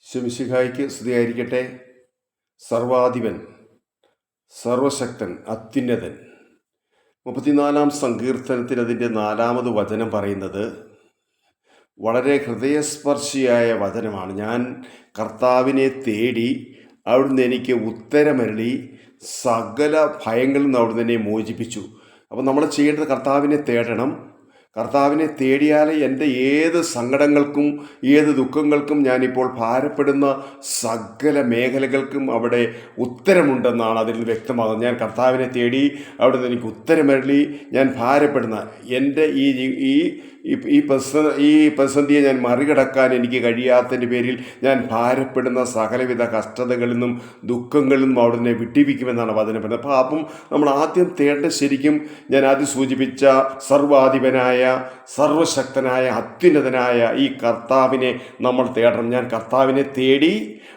ശമിശിഹായിക്ക് സ്തുതിയായിരിക്കട്ടെ. സർവാധിപൻ സർവശക്തൻ അത്യുന്നതൻ. മുപ്പത്തിനാലാം സങ്കീർത്തനത്തിൽ അതിന്റെ നാലാമത് വചനം പറയുന്നത് വളരെ ഹൃദയസ്പർശിയായ വചനമാണ്. ഞാൻ കർത്താവിനെ തേടി അവിടുന്ന് എനിക്ക് ഉത്തരമരളി സകല ഭയങ്ങളിൽ നിന്ന് അവിടുന്ന് എന്നെ മോചിപ്പിച്ചു. അപ്പോൾ നമ്മൾ ചെയ്യേണ്ടത് കർത്താവിനെ തേടണം. കർത്താവിനെ തേടിയാലേ എന്റെ ഏത് സങ്കടങ്ങൾക്കും ഏത് ദുഃഖങ്ങൾക്കും ഞാനിപ്പോൾ ഭാരപ്പെടുന്ന സകല മേഖലകൾക്കും അവിടെ ഉത്തരമുണ്ടെന്നാണ് അതിൽ വ്യക്തമാകുന്നത്. ഞാൻ കർത്താവിനെ തേടി അവിടെ നിന്ന് എനിക്ക് ഉത്തരമരളി ഞാൻ ഭാരപ്പെടുന്ന എന്റെ ഈ ഈ ഈ- പ്രസ ഈ പ്രതിസന്ധിയെ ഞാൻ മറികടക്കാൻ എനിക്ക് കഴിയാത്തതിന്റെ പേരിൽ ഞാൻ ഭാരപ്പെടുന്ന സകലവിധ കഷ്ടതകളിൽ നിന്നും ദുഃഖങ്ങളിൽ നിന്നും അവിടെ നിന്നെ വിട്ടിപ്പിക്കുമെന്നാണ് വചനം പറയുന്നത്. അപ്പോൾ അപ്പം നമ്മൾ ആദ്യം തേടേണ്ട ശരിക്കും ഞാൻ ആദ്യം സൂചിപ്പിച്ച സർവാധിപനായ സർവശക്തനായ അത്യുന്നതനായ ഈ കർത്താവിനെ നമ്മൾ തേടണം. ഞാൻ കർത്താവിനെ തേടി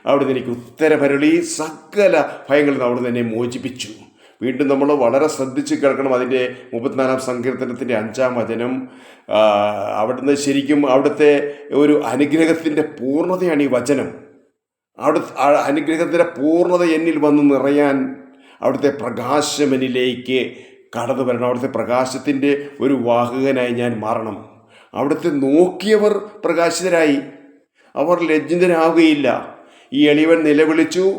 അവിടുന്ന് എനിക്ക് ഉത്തരപരളി സകല ഭയങ്ങളിൽ നിന്ന് അവിടുന്ന് എന്നെ മോചിപ്പിച്ചു. വീണ്ടും നമ്മൾ വളരെ ശ്രദ്ധിച്ച് കേൾക്കണം അതിന്റെ മുപ്പത്തിനാലാം സങ്കീർത്തനത്തിന്റെ അഞ്ചാം വചനം. അവിടുന്ന് ശരിക്കും അവിടുത്തെ ഒരു അനുഗ്രഹത്തിന്റെ പൂർണതയാണ് ഈ വചനം. അവിടെ അനുഗ്രഹത്തിന്റെ പൂർണത എന്നിൽ വന്ന് നിറയാൻ അവിടുത്തെ പ്രകാശമെന്നിലേക്ക് കടന്നു വരണം. അവിടുത്തെ പ്രകാശത്തിന്റെ ഒരു വാഹകനായി ഞാൻ മാറണം. അവിടുത്തെ നോക്കിയവർ പ്രകാശിതരായി. അവർ ലജ്ജിതരാകുകയില്ല ഈ എളിവൻ നിലവിളിച്ചു.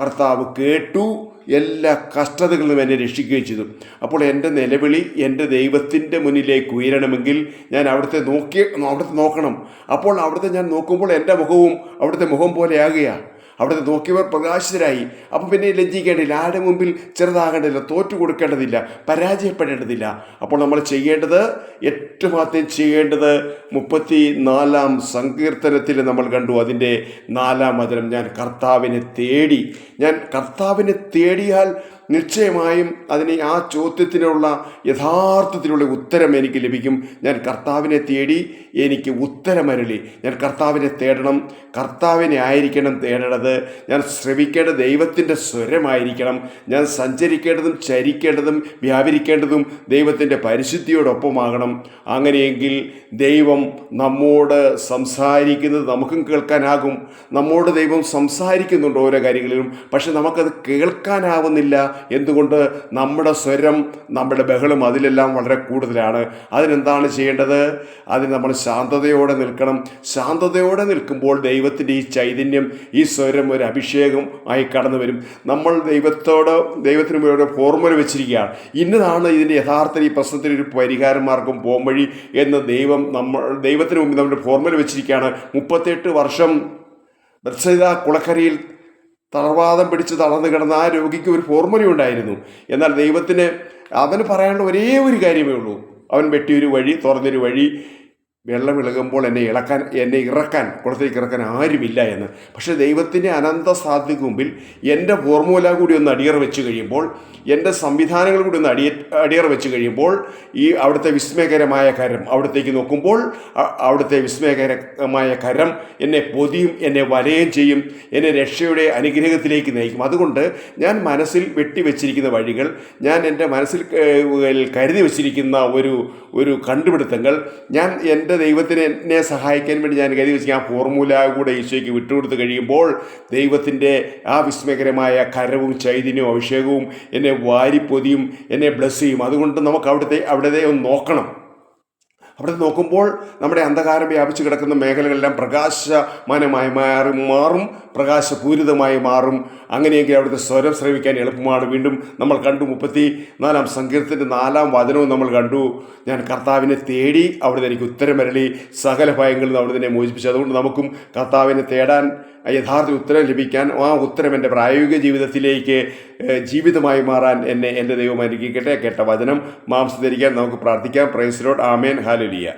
കർത്താവ് കേട്ടു. എല്ലാ കഷ്ടതകളും എന്നെ രക്ഷിക്കുകയും ചെയ്തു. അപ്പോൾ എന്റെ നിലവിളി എന്റെ ദൈവത്തിന്റെ മുന്നിലേക്ക് ഉയരണമെങ്കിൽ ഞാൻ അവിടുത്തെ നോക്കി അവിടുത്തെ നോക്കണം. അപ്പോൾ അവിടുത്തെ ഞാൻ നോക്കുമ്പോൾ എന്റെ മുഖവും അവിടുത്തെ മുഖം പോലെയാകുകയാണ് അവിടുത്തെ നോക്കിയവർ പ്രകാശിതരായി. അപ്പം പിന്നെ ലജ്ജിക്കേണ്ടില്ല ആരുടെ മുമ്പിൽ ചെറുതാകേണ്ടതില്ല തോറ്റു കൊടുക്കേണ്ടതില്ല പരാജയപ്പെടേണ്ടതില്ല. അപ്പോൾ നമ്മൾ ചെയ്യേണ്ടത് ഏറ്റവും ആദ്യം ചെയ്യേണ്ടത് മുപ്പത്തി നാലാം സങ്കീർത്തനത്തിൽ നമ്മൾ കണ്ടു. അതിന്റെ നാലാം വചനം ഞാൻ കർത്താവിനെ തേടി. ഞാൻ കർത്താവിനെ തേടിയാൽ നിശ്ചയമായും അതിന് ആ ചോദ്യത്തിനുള്ള യഥാർത്ഥത്തിലുള്ള ഉത്തരം എനിക്ക് ലഭിക്കും. ഞാൻ കർത്താവിനെ തേടി എനിക്ക് ഉത്തരമരളി. ഞാൻ കർത്താവിനെ തേടണം. കർത്താവിനെ ആയിരിക്കണം തേടേണ്ടത്. ഞാൻ ശ്രവിക്കേണ്ട ദൈവത്തിന്റെ സ്വരമായിരിക്കണം. ഞാൻ സഞ്ചരിക്കേണ്ടതും ചരിക്കേണ്ടതും വ്യാപരിക്കേണ്ടതും ദൈവത്തിന്റെ പരിശുദ്ധിയോടൊപ്പമാകണം. അങ്ങനെയെങ്കിൽ ദൈവം നമ്മോട് സംസാരിക്കുന്നത് നമുക്കും കേൾക്കാനാകും. നമ്മോട് ദൈവം സംസാരിക്കുന്നുണ്ട് ഓരോ കാര്യങ്ങളിലും. പക്ഷെ നമുക്കത് കേൾക്കാനാവുന്നില്ല. എന്തുകൊണ്ട് നമ്മുടെ സ്വരം നമ്മുടെ ബഹളം അതിലെല്ലാം വളരെ കൂടുതലാണ്. അതിനെന്താണ് ചെയ്യേണ്ടത്? അതിന് നമ്മൾ ശാന്തതയോടെ നിൽക്കണം. ശാന്തതയോടെ നിൽക്കുമ്പോൾ ദൈവത്തിന്റെ ഈ ചൈതന്യം ഈ സ്വരം ഒരു അഭിഷേകം ആയി കടന്നു വരും. നമ്മൾ ദൈവത്തോട് ദൈവത്തിന് ഒരു ഫോർമുല വെച്ചിരിക്കുകയാണ്. ഇന്നതാണ് ഇതിന്റെ യഥാർത്ഥ ഈ പ്രശ്നത്തിന് ഒരു പരിഹാര മാർഗം പോംവഴി എന്ന് ദൈവം നമ്മൾ ദൈവത്തിന് മുമ്പിൽ നമ്മുടെ ഫോർമുല വെച്ചിരിക്കുകയാണ്. മുപ്പത്തെട്ട് വർഷം ബത്സൈദ കുളക്കരയിൽ തളർവാദം പിടിച്ച് തളർന്നു കിടന്ന ആ രോഗിക്ക് ഒരു ഫോർമുല ഉണ്ടായിരുന്നു. എന്നാൽ ദൈവത്തിന് അവന് പറയാനുള്ള ഒരേ ഒരു കാര്യമേ ഉള്ളൂ. അവൻ വെട്ടിയൊരു വഴി തുറന്നൊരു വഴി വെള്ളം ഇളകുമ്പോൾ എന്നെ ഇളക്കാൻ എന്നെ ഇറക്കാൻ കുളത്തേക്ക് ഇറക്കാൻ ആരുമില്ല എന്ന്. പക്ഷേ ദൈവത്തിന്റെ അനന്ത സാധ്യതയ്ക്ക് മുമ്പിൽ എന്റെ ഫോർമുല കൂടി ഒന്ന് അടിയറ വെച്ച് കഴിയുമ്പോൾ എന്റെ സംവിധാനങ്ങൾ കൂടി ഒന്ന് അടിയ അടിയറ വെച്ച് കഴിയുമ്പോൾ ഈ അവിടുത്തെ വിസ്മയകരമായ കരം അവിടത്തേക്ക് നോക്കുമ്പോൾ അവിടുത്തെ വിസ്മയകരമായ കരം എന്നെ പൊതിയും എന്നെ വലയും ചെയ്യും എന്നെ രക്ഷയുടെ അനുഗ്രഹത്തിലേക്ക് നയിക്കും. അതുകൊണ്ട് ഞാൻ മനസ്സിൽ വെട്ടിവെച്ചിരിക്കുന്ന വഴികൾ ഞാൻ എന്റെ മനസ്സിൽ കരുതി വച്ചിരിക്കുന്ന ഒരു ഒരു കണ്ടുപിടുത്തങ്ങൾ ഞാൻ എന്റെ ദൈവത്തിന് എന്നെ സഹായിക്കാൻ വേണ്ടി ഞാൻ കരുതി വെച്ച് ആ ഫോർമുല കൂടെ ഈശോയ്ക്ക് വിട്ടുകൊടുത്ത് കഴിയുമ്പോൾ ദൈവത്തിന്റെ ആ വിസ്മയകരമായ കരവും ചൈതന്യവും അഭിഷേകവും എന്നെ വാരിപ്പൊതിയും എന്നെ ബ്ലസ് ചെയ്യും. അതുകൊണ്ട് നമുക്ക് അവിടുത്തെ അവിടുത്തെ ഒന്ന് നോക്കണം. അവിടെ നോക്കുമ്പോൾ നമ്മുടെ അന്ധകാരം വ്യാപിച്ചു കിടക്കുന്ന മേഖലകളെല്ലാം പ്രകാശമാനമായി മാറി മാറും പ്രകാശപൂരിതമായി മാറും. അങ്ങനെയെങ്കിൽ അവിടുത്തെ സ്വരം ശ്രവിക്കാൻ എളുപ്പമാണ്. വീണ്ടും നമ്മൾ കണ്ടു മുപ്പത്തി നാലാം സങ്കീർത്തിന്റെ നാലാം വചനവും നമ്മൾ കണ്ടു. ഞാൻ കർത്താവിനെ തേടി അവിടുന്ന് എനിക്ക് ഉത്തരം വരളി സകല ഭയങ്ങളിൽ നിന്ന് അവിടുന്ന് എന്നെ മോചിപ്പിച്ചു. അതുകൊണ്ട് നമുക്കും കർത്താവിനെ തേടാൻ യഥാർത്ഥ ഉത്തരം ലഭിക്കാൻ ആ ഉത്തരം എന്റെ പ്രായോഗിക ജീവിതത്തിലേക്ക് ജീവിതമായി മാറാൻ എന്നെ എന്റെ ദൈവം അനുഗ്രഹിക്കട്ടെ. കേട്ട വചനം മാംസം ധരിക്കാൻ നമുക്ക് പ്രാർത്ഥിക്കാം. Price load. ആമേൻ. ഹാലുലിയ